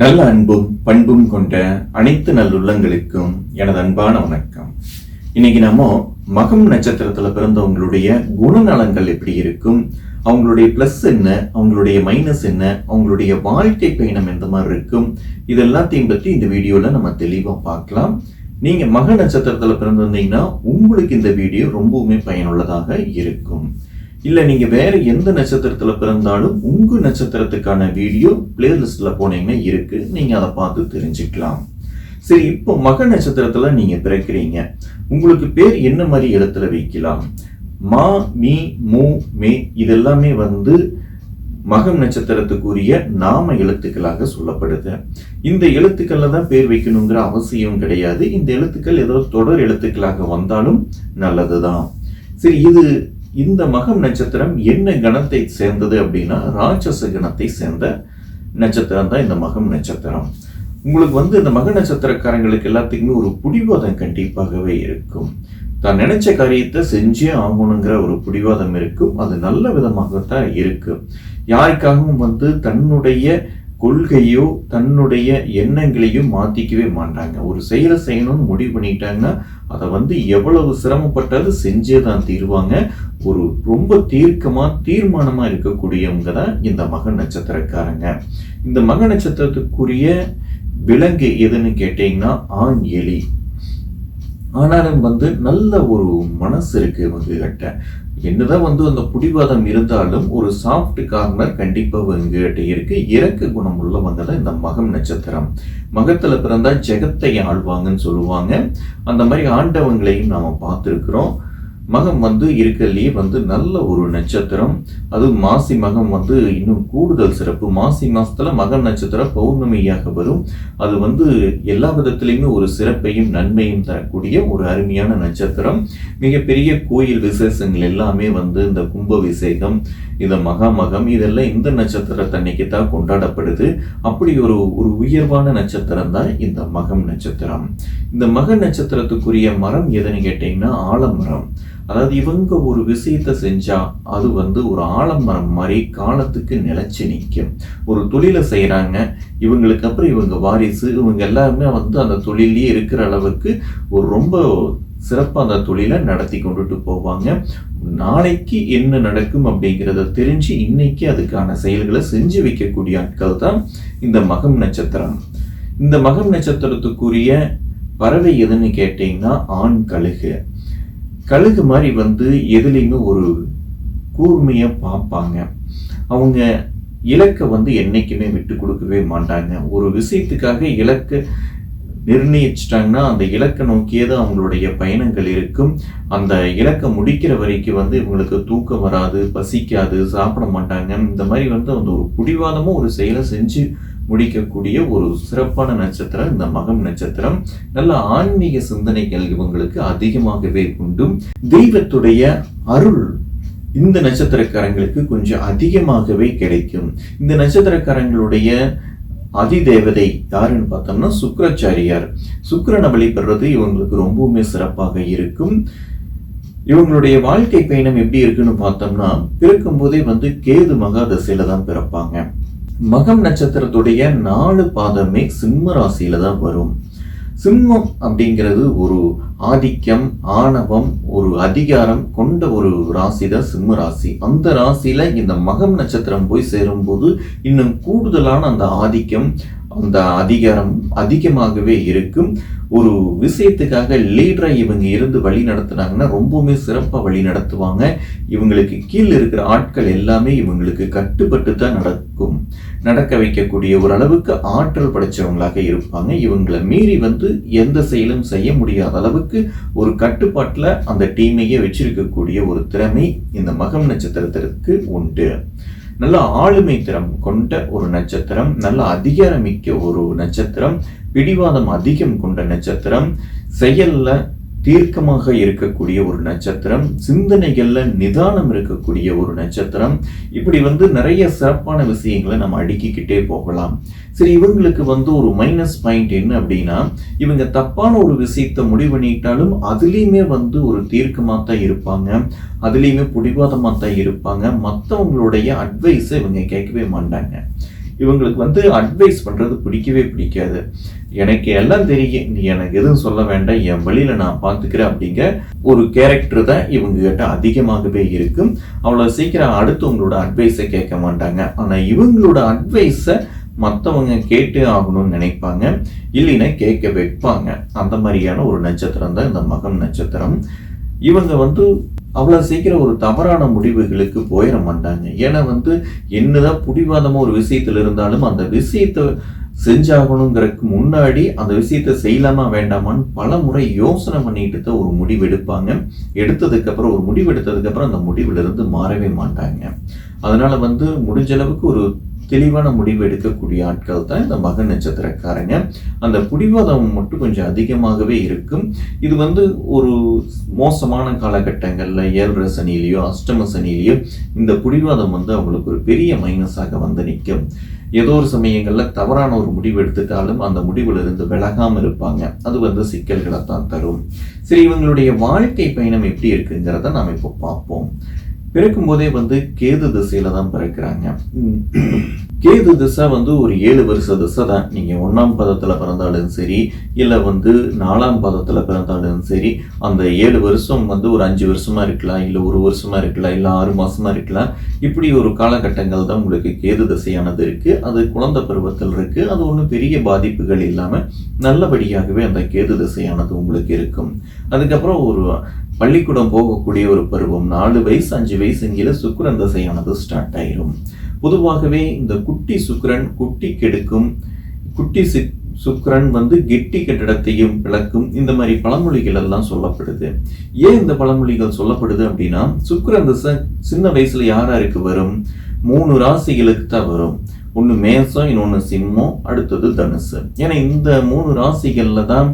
நல்ல அன்பும் பண்பும் கொண்ட அனைத்து நல்லுள்ளங்களுக்கும் எனது அன்பான வணக்கம். இன்னைக்கு நம்ம மகம் நட்சத்திரத்துல பிறந்தவங்களுடைய குணநலங்கள் எப்படி இருக்கும்? அவங்களுடைய பிளஸ் என்ன? அவங்களுடைய மைனஸ் என்ன? அவங்களுடைய வாழ்க்கை பயணம் எந்த மாதிரி இருக்கும்? இது எல்லாத்தையும் பத்தி இந்த வீடியோல நம்ம தெளிவா பார்க்கலாம். நீங்க மக நட்சத்திரத்துல பிறந்திருந்தீங்கன்னா உங்களுக்கு இந்த வீடியோ ரொம்பவுமே பயனுள்ளதாக இருக்கும். இல்ல நீங்க வேற எந்த நட்சத்திரத்துல பிறந்தாலும் உங்க நட்சத்திரத்துக்கான வீடியோ பிளேலிஸ்ட்ல போனீங்கன்னா இருக்கு. நீங்க அதை பார்த்து தெரிஞ்சுக்கலாம். சரி இப்போ மக நட்சத்திரத்துல நீங்க பிறக்கிறீங்க. உங்களுக்கு பேர் என்ன மாதிரி இடத்துல வைக்கலாம்? மா மீ மூ மே இதெல்லாமே வந்து மகம் நட்சத்திரத்துக்குரிய நாம எழுத்துக்களாக சொல்லப்படுது. இந்த எழுத்துக்கள்ல தான் பேர் வைக்கணுங்கிற அவசியம் கிடையாது. இந்த எழுத்துக்கள் ஏதோ தொடர் எழுத்துக்களாக வந்தாலும் நல்லதுதான். சரி இது இந்த மகம் நட்சத்திரம் என்ன கணத்தை சேர்ந்தது அப்படின்னா ராட்சச கணத்தை சேர்ந்த நட்சத்திரம் தான் இந்த மகம் நட்சத்திரம். உங்களுக்கு வந்து இந்த மக நட்சத்திரக்காரங்களுக்கு எல்லாத்துக்குமே ஒரு பிடிவாதம் கண்டிப்பாகவே இருக்கும். தான் நினைச்ச காரியத்தை செஞ்சே ஆகணுங்கிற ஒரு பிடிவாதம் இருக்கும். அது நல்ல விதமாகத்தான் இருக்கு. யாருக்காகவும் வந்து தன்னுடைய கொள்கையோ தன்னுடைய எண்ணங்களையும் மாத்திக்கவே மாட்டாங்க. ஒரு செயலை செய்யணும்னு முடிவு பண்ணிட்டாங்கன்னா அதை வந்து எவ்வளவு சிரமப்பட்டாலும் செஞ்சே தான் தீருவாங்க. ஒரு ரொம்ப தீர்க்கமா தீர்மானமா இருக்கக்கூடியவங்க தான் இந்த மக நட்சத்திரக்காரங்க. இந்த மக நட்சத்திரத்துக்குரிய விலங்கு எதுன்னு கேட்டீங்கன்னா ஆண் எலி. ஆனாலும் வந்து நல்ல ஒரு மனசு இருக்கு இவங்க கிட்ட என்னதான் வந்து அந்த புடிவாதம் இருந்தாலும் ஒரு சாஃப்ட் கார்னர் கண்டிப்பாக உங்ககிட்ட இருக்கு. இறக்க குணம் உள்ளவங்க தான் இந்த மகம் நட்சத்திரம். மகத்துல பிறந்தா ஜெகத்தை ஆழ்வாங்கன்னு சொல்லுவாங்க. அந்த மாதிரி ஆண்டவங்களையும் நாம பார்த்துருக்குறோம். மகம் வந்து இருக்கறதுலயே வந்து நல்ல ஒரு நட்சத்திரம். அது மாசி மகம் வந்து இன்னும் கூடுதல் சிறப்பு. மாசி மாசத்துல மகம் நட்சத்திரம் பௌர்ணமியாக வரும். அது வந்து எல்லா விதத்திலையுமே ஒரு சிறப்பையும் நன்மையும் தரக்கூடிய ஒரு அருமையான நட்சத்திரம். மிகப்பெரிய கோயில் விசேஷங்கள் எல்லாமே வந்து இந்த கும்ப விசேகம் இந்த மகாமகம் இதெல்லாம் இந்த நட்சத்திரத்தன்னைக்கு தான் கொண்டாடப்படுது. அப்படி ஒரு ஒரு உயர்வான நட்சத்திரம் தான் இந்த மகம் நட்சத்திரம். இந்த மக நட்சத்திரத்துக்குரிய மரம் எதுன்னு கேட்டீங்கன்னா ஆலமரம். அதாவது இவங்க ஒரு விஷயத்தை செஞ்சா அது வந்து ஒரு ஆலமரம் மாதிரி காலத்துக்கு நிலச்சி நிற்கும் ஒரு தொழிலை செய்கிறாங்க இவங்களுக்கு அப்புறம் இவங்க வாரிசு இவங்க எல்லாருமே வந்து அந்த தொழிலே இருக்கிற அளவுக்கு ஒரு ரொம்ப சிறப்பாக அந்த தொழிலை நடத்தி கொண்டுட்டு போவாங்க. நாளைக்கு என்ன நடக்கும் அப்படிங்கிறத தெரிஞ்சு இன்னைக்கு அதுக்கான செயல்களை செஞ்சு வைக்கக்கூடிய ஆட்கள் தான் இந்த மகம் நட்சத்திரம். இந்த மகம் நட்சத்திரத்துக்குரிய பறவை எதுன்னு கேட்டீங்கன்னா ஆண் கழுகு. கழுகு மாதிரி வந்து எதுலேயுமே ஒரு கூர்மையை பார்ப்பாங்க. அவங்க இலக்கை வந்து என்னைக்குமே விட்டு கொடுக்கவே மாட்டாங்க. ஒரு விஷயத்துக்காக இலக்கை நிர்ணயிச்சிட்டாங்கன்னா அந்த இலக்கை நோக்கியே தான் அவங்களுடைய பயணங்கள் இருக்கும். அந்த இலக்கை முடிக்கிற வரைக்கும் வந்து இவங்களுக்கு தூக்கம் வராது பசிக்காது சாப்பிட மாட்டாங்க இந்த மாதிரி வந்து அந்த ஒரு பிடிவாதமும் ஒரு செயலை செஞ்சு முடிக்கக்கூடிய ஒரு சிறப்பான நட்சத்திரம் இந்த மகம் நட்சத்திரம். நல்ல ஆன்மீக சிந்தனைகள் இவங்களுக்கு அதிகமாகவே உண்டும் தெய்வத்துடைய அருள் இந்த நட்சத்திரக்காரங்களுக்கு கொஞ்சம் அதிகமாகவே கிடைக்கும். இந்த நட்சத்திரக்காரங்களுடைய அதிதேவதை யாருன்னு பார்த்தோம்னா சுக்கராச்சாரியார். சுக்கரனை வழிபடுறது இவங்களுக்கு ரொம்பவுமே சிறப்பாக இருக்கும். இவங்களுடைய வாழ்க்கை பயணம் எப்படி இருக்குன்னு பார்த்தோம்னா பிறக்கும் போதே வந்து கேது மகாதசையில தான் பிறப்பாங்க. மகம் நட்சத்திரத்துடைய நாலு பாதமே சிம்ம ராசியில தான் வரும். சிம்மம் அப்படிங்கிறது ஒரு ஆதிக்கம் ஆணவம் ஒரு அதிகாரம் கொண்ட ஒரு ராசி தான் சிம்ம ராசி. அந்த ராசியில இந்த மகம் நட்சத்திரம் போய் சேரும்போது இன்னும் கூடுதலான அந்த ஆதிக்கம் அந்த அதிகாரம் அதிகமாகவே இருக்கும். ஒரு விஷயத்துக்காக லீடராக இவங்க இருந்து வழி நடத்துனாங்கன்னா ரொம்பவுமே சிறப்பாக வழி நடத்துவாங்க. இவங்களுக்கு கீழே இருக்கிற ஆட்கள் எல்லாமே இவங்களுக்கு கட்டுப்பட்டு தான் நடக்கும். நடக்க வைக்கக்கூடிய ஓரளவுக்கு ஆற்றல் படைச்சவங்களாக இருப்பாங்க. இவங்களை மீறி வந்து எந்த செயலும் செய்ய முடியாத அளவுக்கு ஒரு கட்டுப்பாட்டில் அந்த டீமையே வச்சிருக்கக்கூடிய ஒரு திறமை இந்த மகம் நட்சத்திரத்திற்கு உண்டு. நல்ல ஆளுமை திறம் கொண்ட ஒரு நட்சத்திரம் நல்ல அதிகாரமிக்க ஒரு நட்சத்திரம் பிடிவாதம் அதிகம் கொண்ட நட்சத்திரம் செயல்ல தீர்க்கமாக இருக்கக்கூடிய ஒரு நட்சத்திரம் சிந்தனைகள்ல நிதானம் இருக்கக்கூடிய ஒரு நட்சத்திரம். இப்படி வந்து நிறைய சிறப்பான விஷயங்களை நம்ம அடுக்கிக்கிட்டே போகலாம். சரி இவங்களுக்கு வந்து ஒரு மைனஸ் பாயிண்ட் என்ன அப்படின்னா இவங்க தப்பான ஒரு விஷயத்தை முடிவு பண்ணிட்டாலும் அதுலேயுமே வந்து ஒரு தீர்க்கமாக தான் இருப்பாங்க. அதுலேயுமே பிடிவாதமாக தான் இருப்பாங்க. மற்றவங்களுடைய அட்வைஸை இவங்க கேட்கவே மாட்டாங்க. இவங்களுக்கு வந்து அட்வைஸ் பண்ணுறது பிடிக்கவே பிடிக்காது. எனக்கு எல்லாம் தெரியும். நீ எனக்கு எதுவும் சொல்ல வேண்டாம். என் வழியில் நான் பார்த்துக்கிறேன் அப்படிங்கிற ஒரு கேரக்டர் தான் இவங்க கிட்ட அதிகமாகவே இருக்கும். அவ்வளோ சீக்கிரம் அடுத்தவங்களோட அட்வைஸை கேட்க மாட்டாங்க. ஆனால் இவங்களோட அட்வைஸை மற்றவங்க கேட்டு ஆகணும்னு நினைப்பாங்க. இல்லைன்னா கேட்க வைப்பாங்க. அந்த மாதிரியான ஒரு நட்சத்திரம் தான் இந்த மகம் நட்சத்திரம். இவங்க வந்து அவ்வளோ சீக்கிரம் ஒரு தவறான முடிவுகளுக்கு போயிட மாட்டாங்க. ஏன்னா வந்து என்னதான் பிடிவாதமாக ஒரு விஷயத்தில் இருந்தாலும் அந்த விஷயத்தை செஞ்சாகணுங்கிறதுக்கு முன்னாடி அந்த விஷயத்த செய்யலாமா வேண்டாமான்னு பல முறை யோசனை பண்ணிட்டு தான் ஒரு முடிவு எடுப்பாங்க. எடுத்ததுக்கப்புறம் ஒரு முடிவு எடுத்ததுக்கப்புறம் அந்த முடிவுல இருந்து மாறவே மாட்டாங்க. அதனால வந்து முடிஞ்ச அளவுக்கு ஒரு தெளிவான முடிவு எடுக்கக்கூடிய ஆட்கள் தான் இந்த மக நட்சத்திரக்காரங்க. அந்த புடிவாதம் மட்டும் கொஞ்சம் அதிகமாகவே இருக்கும். இது வந்து ஒரு மோசமான காலகட்டங்களில் ஏழரை சனியிலையோ அஷ்டம சனியிலையோ இந்த புடிவாதம் வந்து அவங்களுக்கு ஒரு பெரிய மைனஸாக வந்து நிற்கும். ஏதோ ஒரு சமயங்களில் தவறான ஒரு முடிவு எடுத்துட்டாலும் அந்த முடிவுல இருந்து விலகாமல் இருப்பாங்க. அது வந்து சிக்கல்களை தான் தரும். சரி இவங்களுடைய வாழ்க்கை பயணம் எப்படி இருக்குங்கிறத நாம் இப்போ பார்ப்போம். பிறக்கும் போதே வந்து கேது திசையில தான் பிறக்கிறாங்க. கேது திசை வந்து ஒரு ஏழு வருஷ திசை தான். நீங்க ஒண்ணாம் பதத்துல பிறந்தாலும் சரி இல்ல வந்து நாலாம் பதத்துல பிறந்தாலும் சரி அந்த ஏழு வருஷம் வந்து ஒரு அஞ்சு வருஷமா இருக்கலாம் இல்ல ஒரு வருஷமா இருக்கலாம் இல்ல ஆறு மாசமா இருக்கலாம். இப்படி ஒரு காலகட்டங்கள் தான் உங்களுக்கு கேது திசையானது இருக்கு. அது குழந்தை பருவத்தில் இருக்கு. அது ஒன்றும் பெரிய பாதிப்புகள் இல்லாம நல்லபடியாகவே அந்த கேது திசையானது உங்களுக்கு இருக்கும். அதுக்கப்புறம் ஒரு பள்ளிக்கூடம் போகக்கூடிய ஒரு பருவம் நாலு வயசு அஞ்சு வயசுங்கில சுக்கரன் தசையானது ஸ்டார்ட் ஆயிரும். பொதுவாகவே இந்த குட்டி சுக்கரன் குட்டி கெடுக்கும் குட்டி சி சுக்கிரன் வந்து கெட்டி கட்டடத்தையும் விளக்கும் இந்த மாதிரி பழமொழிகள் எல்லாம் சொல்லப்படுது. ஏன் இந்த பழமொழிகள் சொல்லப்படுது அப்படின்னா சுக்கரன் தசை சின்ன வயசுல யார் யாருக்கு வரும்? மூணு ராசிகளுக்கு தான் வரும். ஒன்று மேசம் இன்னொன்று சிம்மம் அடுத்தது தனுசு. ஏன்னா இந்த மூணு ராசிகள்ல தான்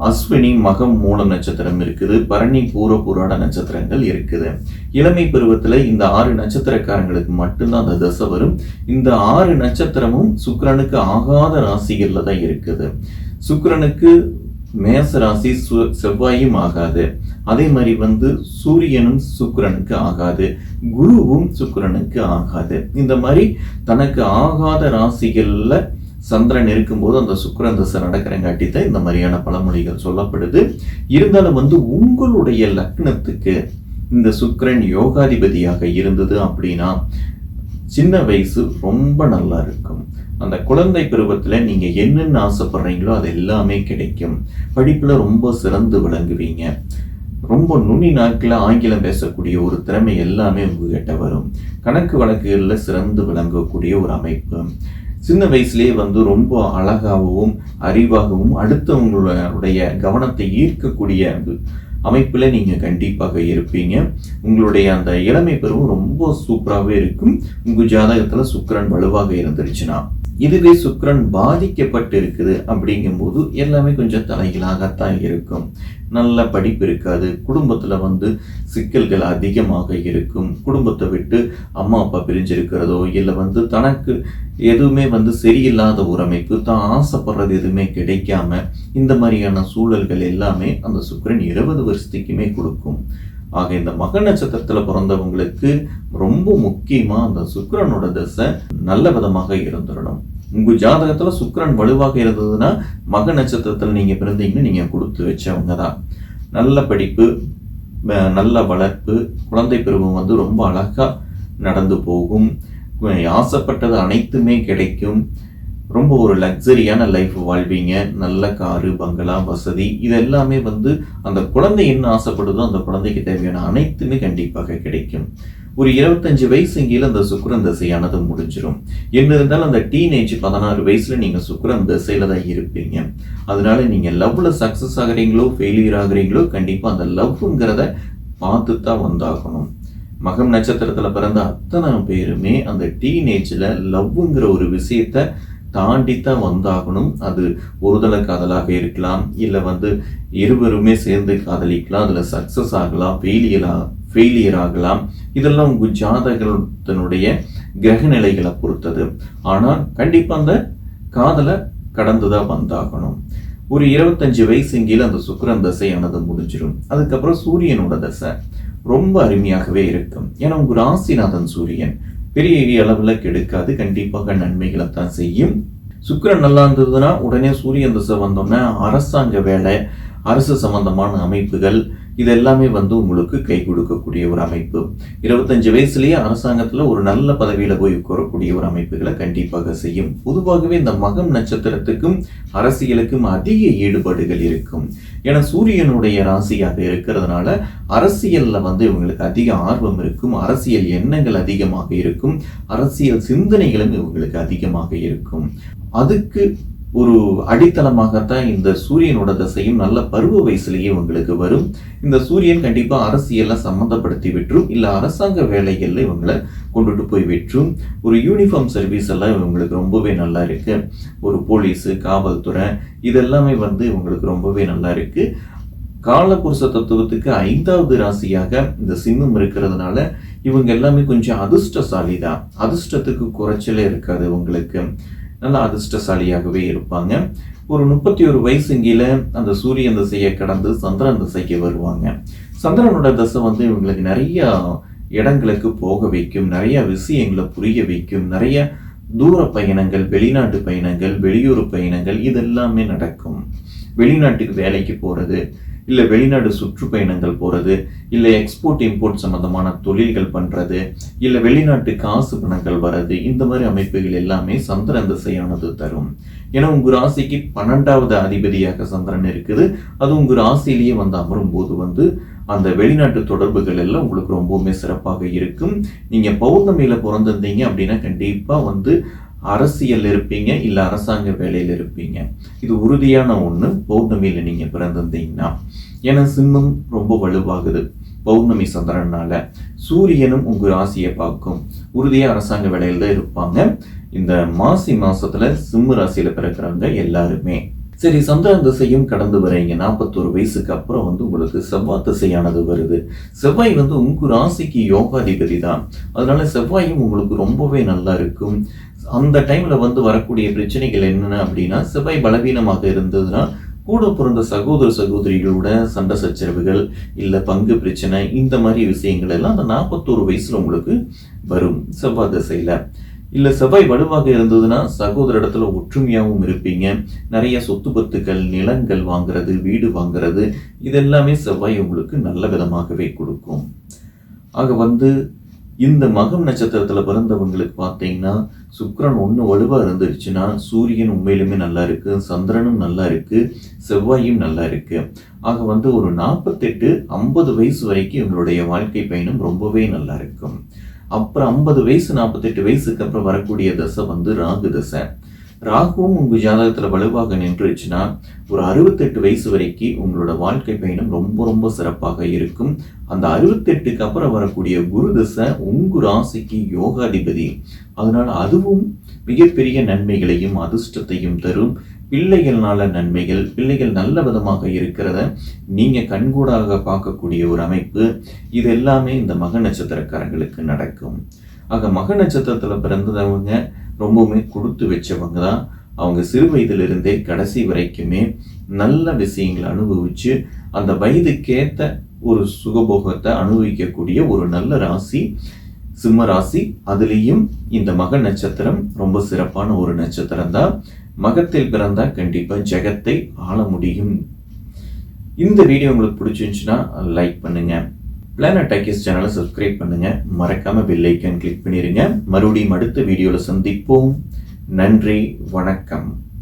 அஸ்வினி மகம் மூல நட்சத்திரம் இருக்குது பரணி பூர புராண நட்சத்திரங்கள் இருக்குது. இளமை பருவத்தில் இந்த ஆறு நட்சத்திரக்காரங்களுக்கு மட்டும்தான் அந்த தசை வரும். இந்த ஆறு நட்சத்திரமும் சுக்கரனுக்கு ஆகாத ராசிகளில் தான் இருக்குது. சுக்கரனுக்கு மேச ராசி சு- செவ்வாயும் ஆகாது. அதே மாதிரி வந்து சூரியனும் சுக்கரனுக்கு ஆகாது. குருவும் சுக்கரனுக்கு ஆகாது. இந்த மாதிரி தனக்கு ஆகாத ராசிகளில் சந்திரன் இருக்கும்போது அந்த சுக்கரன் தசை நடக்கிறங்காட்டி தான் இந்த மாதிரியான பழமொழிகள் சொல்லப்படுது. இருந்தாலும் வந்து உங்களுடைய லக்னத்துக்கு இந்த சுக்கரன் யோகாதிபதியாக இருந்தது அப்படின்னா சின்ன வயசு ரொம்ப நல்லா இருக்கும். அந்த குழந்தை பருவத்தில் நீங்கள் என்னென்ன ஆசைப்படுறீங்களோ அது எல்லாமே கிடைக்கும். படிப்பில் ரொம்ப சிறந்து விளங்குவீங்க. ரொம்ப நுனி நாட்கள ஆங்கிலம் பேசக்கூடிய ஒரு திறமை எல்லாமே உங்ககிட்ட வரும். கணக்கு வழக்குகளில் சிறந்து விளங்கக்கூடிய ஒரு அமைப்பு. சின்ன வயசுலேயே வந்து ரொம்ப அழகாகவும் அறிவாகவும் அடுத்தவங்களுடைய கவனத்தை ஈர்க்கக்கூடிய அமைப்பில் நீங்கள் கண்டிப்பாக இருப்பீங்க. உங்களுடைய அந்த இளமை பருவம் ரொம்ப சூப்பராகவே இருக்கும். உங்கள் ஜாதகத்தில் சுக்கரன் வலுவாக இருந்துருச்சுன்னா. இதுவே சுக்கரன் பாதிக்கப்பட்டு இருக்குது அப்படிங்கும்போது எல்லாமே கொஞ்சம் தலைகளாகத்தான் இருக்கும். நல்ல படிப்பு இருக்காது. குடும்பத்தில் வந்து சிக்கல்கள் அதிகமாக இருக்கும். குடும்பத்தை விட்டு அம்மா அப்பா பிரிஞ்சிருக்கிறதோ இல்லை வந்து தனக்கு எதுவுமே வந்து சரியில்லாத ஒரு அமைப்பு தான் ஆசைப்படுறது எதுவுமே கிடைக்காம இந்த மாதிரியான சூழல்கள் எல்லாமே அந்த சுக்கரன் இருபது வருஷத்துக்குமே கொடுக்கும். ஆக இந்த மக நட்சத்திரத்துல பிறந்தவங்களுக்கு ரொம்ப முக்கியமா அந்த சுக்கரனோட தசை நல்ல விதமாக இருந்துடணும். உங்க ஜாதகத்துல சுக்கரன் வலுவாக இருந்ததுன்னா மக நட்சத்திரத்துல நீங்க பிறந்தீங்கன்னு நீங்க கொடுத்து வச்சவங்க தான் நல்ல படிப்பு நல்ல வளர்ப்பு குழந்தை பருவம் வந்து ரொம்ப அழகா நடந்து போகும். ஆசைப்பட்டது அனைத்துமே கிடைக்கும். ரொம்ப ஒரு லக்ஸரியான லைஃப் வாழ்வீங்க. நல்ல காரு பங்களா வசதி. இது எல்லாமே வந்து அந்த குழந்தை என்ன ஆசைப்படுதோ அந்த குழந்தைக்கு தேவையான அனைத்துமே கண்டிப்பாக கிடைக்கும். ஒரு இருபத்தஞ்சு வயசு கீழே அந்த சுக்கரன் தசையானது முடிஞ்சிடும் என்ன இருந்தாலும் அந்த டீனேஜ் பதினாறு வயசுல நீங்க சுக்கரன் தசையில தான் இருப்பீங்க. அதனால நீங்க லவ்ல சக்சஸ் ஆகுறீங்களோ ஃபெயிலியர் ஆகுறீங்களோ கண்டிப்பா அந்த லவ்ங்கிறத பார்த்து தான் வந்தாகணும். மகம் நட்சத்திரத்துல பிறந்த அத்தனை பேருமே அந்த டீனேஜ்ல லவ்ங்கிற ஒரு விஷயத்த தாண்டித்தான் வந்தாகணும். அது ஒருதலை காதலாக இருக்கலாம் இல்லை வந்து இருவருமே சேர்ந்து காதலிக்கலாம் அதில் சக்ஸஸ் ஆகலாம் ஃபெயிலியரா ஃபெயிலியர் ஆகலாம். இதெல்லாம் உங்கள் ஜாதகத்தினுடைய கிரக நிலைகளை பொறுத்தது. ஆனால் கண்டிப்பாக அந்த காதலை கடந்துதான் வந்தாகணும். ஒரு இருபத்தஞ்சு வயசு அந்த சுக்கரன் தசையானது முடிஞ்சிடும் அதுக்கப்புறம் சூரியனோட தசை ரொம்ப அருமையாகவே இருக்கும். ஏன்னா உங்கள் ராசிநாதன் சூரியன். பெரிய அளவில் கெடுக்காது. கண்டிப்பாக நன்மைகளை தான் செய்யும். சுக்கரன் நல்லா இருந்ததுன்னா உடனே சூரியன் திசை வந்தோன்னே அரசாங்க வேலை அரசு சம்பந்தமான அமைப்புகள் இது எல்லாமே வந்து உங்களுக்கு கை கொடுக்கக்கூடிய ஒரு அமைப்பு. இருபத்தஞ்சு வயசுலேயே அரசாங்கத்தில் ஒரு நல்ல பதவியில் போய் உட்காரக்கூடிய ஒரு அமைப்புகளை கண்டிப்பாக செய்யும். பொதுவாகவே இந்த மகம் நட்சத்திரத்துக்கும் அரசியலுக்கும் அதிக ஈடுபாடுகள் இருக்கும். ஏன்னா சூரியனுடைய ராசியாக இருக்கிறதுனால அரசியலில் வந்து இவங்களுக்கு அதிக ஆர்வம் இருக்கும். அரசியல் எண்ணங்கள் அதிகமாக இருக்கும். அரசியல் சிந்தனைகளும் இவங்களுக்கு அதிகமாக இருக்கும். அதுக்கு ஒரு அடித்தளமாகத்தான் இந்த சூரியனோட தசையும் நல்ல பருவ வயசுலேயே உங்களுக்கு வரும். இந்த சூரியன் கண்டிப்பாக அரசியலை சம்மந்தப்படுத்தி விட்டுரும். இல்லை அரசாங்க வேலைகளில் இவங்களை கொண்டுட்டு போய் விட்டுரும். ஒரு யூனிஃபார்ம் சர்வீஸ் எல்லாம் இவங்களுக்கு ரொம்பவே நல்லா இருக்கு. ஒரு போலீஸு காவல்துறை இதெல்லாமே வந்து இவங்களுக்கு ரொம்பவே நல்லா இருக்கு. காலபுருஷ தத்துவத்துக்கு ஐந்தாவது ராசியாக இந்த சிம்மம் இருக்கிறதுனால இவங்க எல்லாமே கொஞ்சம் அதிர்ஷ்டசாலி தான் அதிர்ஷ்டத்துக்கு குறைச்சலே இருக்காது இவங்களுக்கு. நல்ல அதிர்ஷ்டசாலியாகவே இருப்பாங்க. ஒரு முப்பத்தி ஒரு வயசுங்கில அந்த சூரியன் திசையை கடந்து சந்திரன் திசைக்கு வருவாங்க. சந்திரனோட தசை வந்து இவங்களுக்கு நிறைய இடங்களுக்கு போக வைக்கும் நிறைய விஷயங்களை புரிய வைக்கும் நிறைய தூர பயணங்கள் வெளிநாட்டு பயணங்கள் வெளியூர் பயணங்கள் இதெல்லாமே நடக்கும். வெளிநாட்டுக்கு வேலைக்கு போகிறது இல்லை வெளிநாடு சுற்றுப்பயணங்கள் போகிறது இல்லை எக்ஸ்போர்ட் இம்போர்ட் சம்மந்தமான தொழில்கள் பண்ணுறது இல்லை வெளிநாட்டு காசு பணங்கள் வர்றது இந்த மாதிரி அமைப்புகள் எல்லாமே சந்திரன் திசையானது தரும். ஏன்னா உங்கள் ராசிக்கு பன்னெண்டாவது அதிபதியாக சந்திரன் இருக்குது. அது உங்கள் ராசியிலேயே வந்து அமரும் போது வந்து அந்த வெளிநாட்டு தொடர்புகள் எல்லாம் உங்களுக்கு ரொம்பவுமே சிறப்பாக இருக்கும். நீங்கள் பௌர்ணமியில் பிறந்திருந்தீங்க அப்படின்னா கண்டிப்பாக வந்து அரசியல் இருப்பீங்க இல்லை அரசாங்க வேலையில் இருப்பீங்க. இது உறுதியான ஒன்று பௌர்ணமியில் நீங்கள் பிறந்திருந்தீங்கன்னா ஏன்னா சிம்மம் ரொம்ப வலுவாகுது. பௌர்ணமி சந்திரனால சூரியனும் உங்கள் ராசியை பார்க்கும். உறுதியாக அரசாங்க வேலையில் தான் இருப்பாங்க. இந்த மாசி மாசத்துல சிம்ம ராசியில பிறக்கிறவங்க எல்லாருமே. சரி சந்திரன் திசையும் கடந்து வரீங்க. நாற்பத்தோரு வயசுக்கு அப்புறம் வந்து உங்களுக்கு செவ்வாய் திசையானது வருது. செவ்வாய் வந்து உங்க ராசிக்கு யோகாதிபதி தான். அதனால செவ்வாயும் உங்களுக்கு ரொம்பவே நல்லா இருக்கும். அந்த டைம்ல வந்து வரக்கூடிய பிரச்சனைகள் என்னென்ன அப்படின்னா செவ்வாய் பலவீனமாக இருந்ததுன்னா கூட பிறந்த சகோதர சகோதரிகளோட சண்டை சச்சரவுகள் இல்லை பங்கு பிரச்சனை இந்த மாதிரி விஷயங்கள் எல்லாம் அந்த நாற்பத்தோரு வயசுல உங்களுக்கு வரும் செவ்வாய் திசையில. இல்லை செவ்வாய் வலுவாக இருந்ததுன்னா சகோதர இடத்துல ஒற்றுமையாகவும் இருப்பீங்க. நிறைய சொத்து பத்துக்கள் நிலங்கள் வாங்குறது வீடு வாங்குறது இதெல்லாமே செவ்வாய் உங்களுக்கு நல்ல விதமாகவே கொடுக்கும். ஆக வந்து இந்த மகம் நட்சத்திரத்துல பிறந்தவங்களுக்கு பார்த்தீங்கன்னா சுக்கரன் ஒன்று வலுவாக இருந்துருச்சுன்னா சூரியன் உண்மையிலுமே நல்லா இருக்கு சந்திரனும் நல்லா இருக்கு செவ்வாயும் நல்லா இருக்கு. ஆக வந்து ஒரு நாற்பத்தெட்டு ஐம்பது வயசு வரைக்கும் இவங்களுடைய வாழ்க்கை பயணம் ரொம்பவே நல்லா இருக்கும். அப்புறம் ஐம்பது வயசு நாற்பத்தெட்டு வயசுக்கு அப்புறம் வரக்கூடிய தசை வந்து ராகு தசை. ராகுவும் உங்கள் ஜாதகத்தில் வலுவாக நின்றுச்சுன்னா ஒரு அறுபத்தெட்டு வயசு வரைக்கும் உங்களோட வாழ்க்கை பயணம் ரொம்ப ரொம்ப சிறப்பாக இருக்கும். அந்த அறுபத்தெட்டுக்கு அப்புறம் வரக்கூடிய குரு தசை உங்கள் ராசிக்கு யோகாதிபதி. அதனால் அதுவும் மிகப்பெரிய நன்மைகளையும் அதிர்ஷ்டத்தையும் தரும். பிள்ளைகள்னால நன்மைகள் பிள்ளைகள் நல்ல விதமாக இருக்கிறத நீங்கள் கண்கூடாக பார்க்கக்கூடிய ஒரு அமைப்பு. இது எல்லாமே இந்த மக நட்சத்திரக்காரங்களுக்கு நடக்கும். ஆக மக நட்சத்திரத்தில் பிறந்தவங்க ரொம்பவுமே கொடுத்து வச்சவங்க தான் அவங்க சிறு வயதிலிருந்தே கடைசி வரைக்குமே நல்ல விஷயங்களை அனுபவிச்சு அந்த வயதுக்கேத்த ஒரு சுகபோகத்தை அனுபவிக்கக்கூடிய ஒரு நல்ல ராசி சிம்ம ராசி அதுலேயும் இந்த மக நட்சத்திரம் ரொம்ப சிறப்பான ஒரு நட்சத்திரம் தான் மகத்தில் பிறந்தால் கண்டிப்பாக ஜெகத்தை ஆள முடியும். இந்த வீடியோ உங்களுக்கு பிடிச்சிருந்துச்சுன்னா லைக் பண்ணுங்கள் பிளானட் டைக்கிஸ் சேனலை சப்ஸ்கிரைப் பண்ணுங்க. மறக்காம பெல் ஐக்கன் கிளிக் பண்ணிடுங்க மறுபடியும் அடுத்த வீடியோவில் சந்திப்போம். நன்றி வணக்கம்.